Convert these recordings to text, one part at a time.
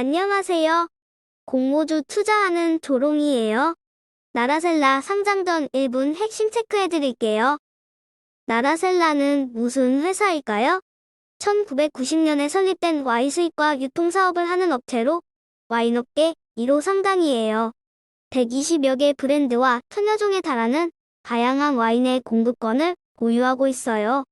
안녕하세요. 공모주 투자하는 조롱이에요. 나라셀라 상장 전 1분 핵심 체크해드릴게요. 나라셀라는 무슨 회사일까요? 1990년에 설립된 와인 수입과 유통 사업을 하는 업체로 와인업계 1호 상당이에요. 120여 개 브랜드와 천여 종에 달하는 다양한 와인의 공급권을 보유하고 있어요.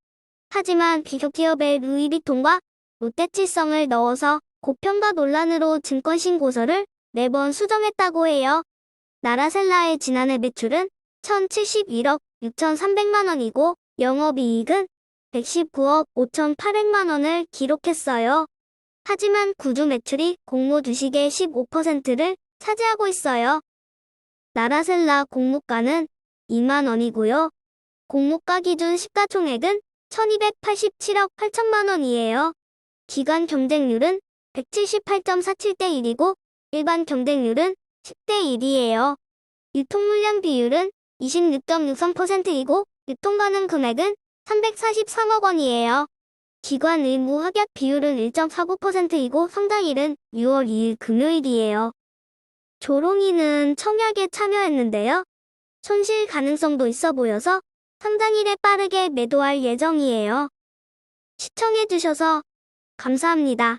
하지만 비교 기업의 루이비통과 롯데칠성을 넣어서 고평가 논란으로 증권 신고서를 4번 수정했다고 해요. 나라셀라의 지난해 매출은 1,071억 6,300만 원이고 영업이익은 119억 5,800만 원을 기록했어요. 하지만 구주 매출이 공모 주식의 15%를 차지하고 있어요. 나라셀라 공모가는 2만 원이고요. 공모가 기준 시가총액은 1287억 8천만 원이에요. 기관 경쟁률은 178.47대 1이고 일반 경쟁률은 10대 1이에요. 유통 물량 비율은 26.63%이고 유통 가능 금액은 343억 원이에요. 기관 의무 확약 비율은 1.49%이고 성장일은 6월 2일 금요일이에요. 조롱이는 청약에 참여했는데요. 손실 가능성도 있어 보여서 상장일에 빠르게 매도할 예정이에요. 시청해주셔서 감사합니다.